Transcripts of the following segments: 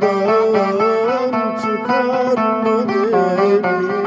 aklımdan çıkar mı beni?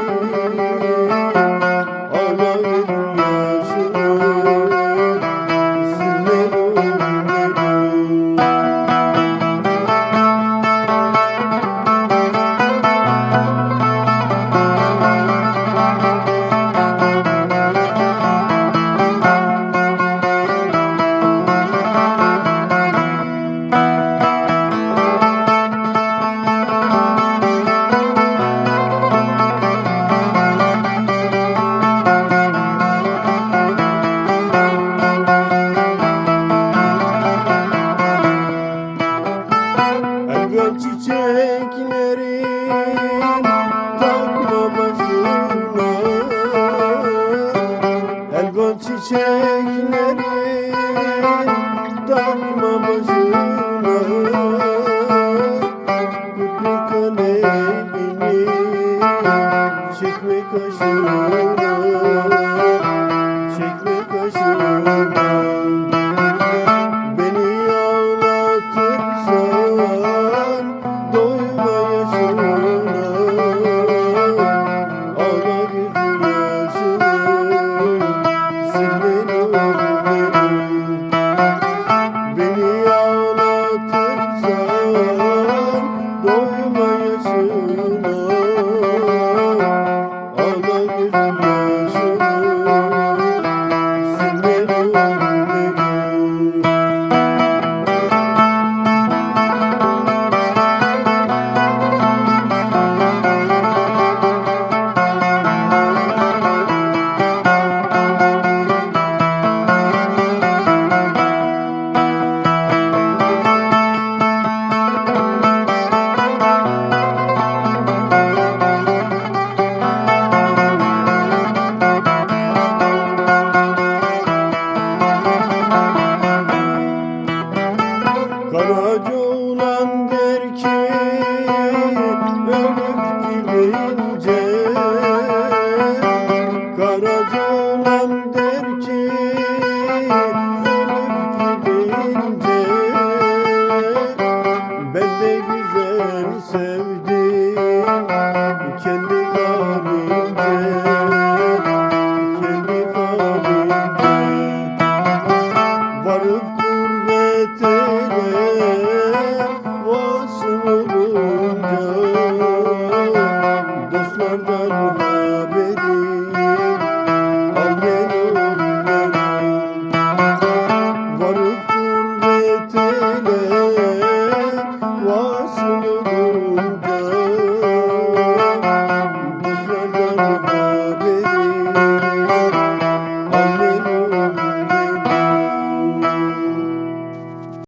Amen. Ulan der ki ölüp gidince Karaca der ki ölüp gidince Ben de güzel sevdim kendi halimce Kendi halimce. Varıp